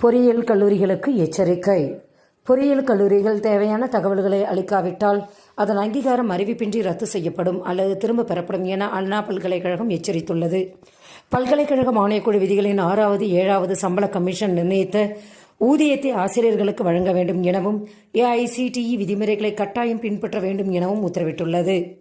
பொறியியல் கல்லூரிகளுக்கு எச்சரிக்கை. பொறியியல் கல்லூரிகள் தேவையான தகவல்களை அளிக்காவிட்டால் அதன் அங்கீகாரம் அறிவிப்பின்றி ரத்து செய்யப்படும் அல்லது திரும்ப பெறப்படும் என அண்ணா பல்கலைக்கழகம் எச்சரித்துள்ளது. பல்கலைக்கழக மானியக்குழு விதிகளின் ஆறாவது ஏழாவது சம்பள கமிஷன் நிர்ணயித்த ஊதியத்தை ஆசிரியர்களுக்கு வழங்க வேண்டும் எனவும் ஏஐசிடிஇ விதிமுறைகளை கட்டாயம் பின்பற்ற வேண்டும் எனவும் உத்தரவிட்டுள்ளது.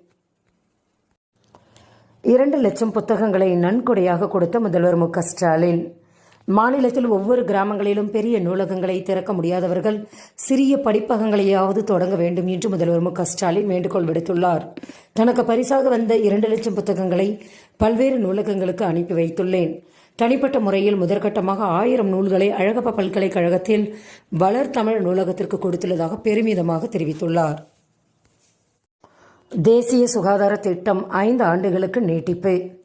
இரண்டு லட்சம் புத்தகங்களை நன்கொடையாக கொடுத்த முதல்வர் மு க ஸ்டாலின். மாநிலத்தில் ஒவ்வொரு கிராமங்களிலும் பெரிய நூலகங்களை திறக்க முடியாதவர்கள் சிறிய படிப்பகங்களையாவது தொடங்க வேண்டும் என்று முதல்வர் மு க ஸ்டாலின் வேண்டுகோள் விடுத்துள்ளார். தனக்கு பரிசாக வந்த இரண்டு லட்சம் புத்தகங்களை பல்வேறு நூலகங்களுக்கு அனுப்பி வைத்துள்ளேன். தனிப்பட்ட முறையில் முதற்கட்டமாக ஆயிரம் நூல்களை அழகப்ப பல்கலைக்கழகத்தில் வளர் தமிழ் நூலகத்திற்கு கொடுத்துள்ளதாக பெருமிதமாக தெரிவித்துள்ளார். தேசிய சுகாதார திட்டம் ஐந்து ஆண்டுகளுக்கு நீட்டிப்பு.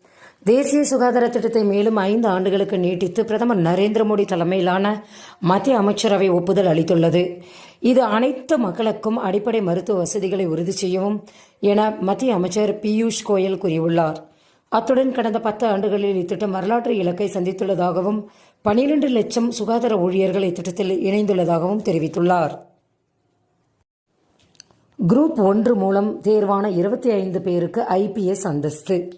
தேசிய சுகாதார திட்டத்தை மேலும் ஐந்து ஆண்டுகளுக்கு நீட்டித்து பிரதமர் நரேந்திர மோடி தலைமையிலான மத்திய அமைச்சரவை ஒப்புதல் அளித்துள்ளது. இது அனைத்து மக்களுக்கும் அடிப்படை மருத்துவ வசதிகளை உறுதி செய்யவும் என மத்திய அமைச்சர் பியூஷ் கோயல் கூறியுள்ளார். அத்துடன் கடந்த பத்து ஆண்டுகளில் இத்திட்டம் வரலாற்று இலக்கை சந்தித்துள்ளதாகவும் பனிரெண்டு லட்சம் சுகாதார ஊழியர்கள் இத்திட்டத்தில் இணைந்துள்ளதாகவும் தெரிவித்துள்ளார். குரூப் ஒன்று மூலம் தேர்வான இருபத்தி ஐந்து பேருக்கு ஐபிஎஸ் அந்தஸ்து.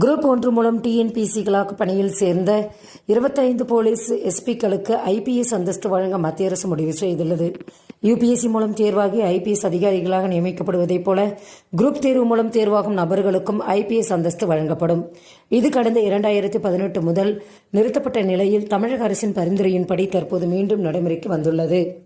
குரூப் ஒன்று மூலம் டிஎன்பிசி கிளாக் பணியில் சேர்ந்த இருபத்தைந்து போலீஸ் எஸ்பிக்களுக்கு ஐபிஎஸ் அந்தஸ்து வழங்க மத்திய அரசு முடிவு செய்துள்ளது. யுபிஎஸ்சி மூலம் தேர்வாகி ஐபிஎஸ் அதிகாரிகளாக நியமிக்கப்படுவதைப் போல குரூப் தேர்வு மூலம் தேர்வாகும் நபர்களுக்கும் ஐபிஎஸ் அந்தஸ்து வழங்கப்படும். இது கடந்த இரண்டாயிரத்தி பதினெட்டு முதல் நிறுத்தப்பட்ட நிலையில் தமிழக அரசின் பரிந்துரையின்படி தற்போது மீண்டும் நடைமுறைக்கு வந்துள்ளது.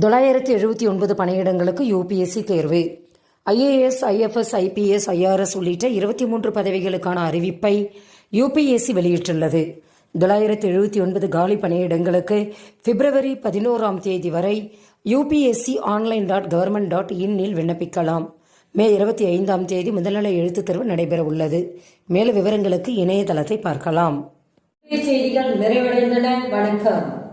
தொள்ளாயிரத்தி எழுபத்தி ஒன்பது பணியிடங்களுக்கு யூபிஎஸ்சி தேர்வு. ஐஏஎஸ் ஐஎஃப்எஸ் ஐபிஎஸ் ஐஆர்எஸ் உள்ளிட்ட இருபத்தி மூன்று பதவிகளுக்கான அறிவிப்பை யூபிஎஸ்சி வெளியிட்டுள்ளது. தொள்ளாயிரத்தி எழுபத்தி ஒன்பது காலி பணியிடங்களுக்கு பிப்ரவரி பதினோராம் தேதி வரை UPSC online dot government dot இன்னில் விண்ணப்பிக்கலாம். மே இருபத்தி ஐந்தாம் தேதி முதல்நிலை எழுத்துத் தேர்வு நடைபெற உள்ளது மேலும் விவரங்களுக்கு இணையதளத்தை பார்க்கலாம். செய்திகள் நிறைவடைந்தன. வணக்கம்.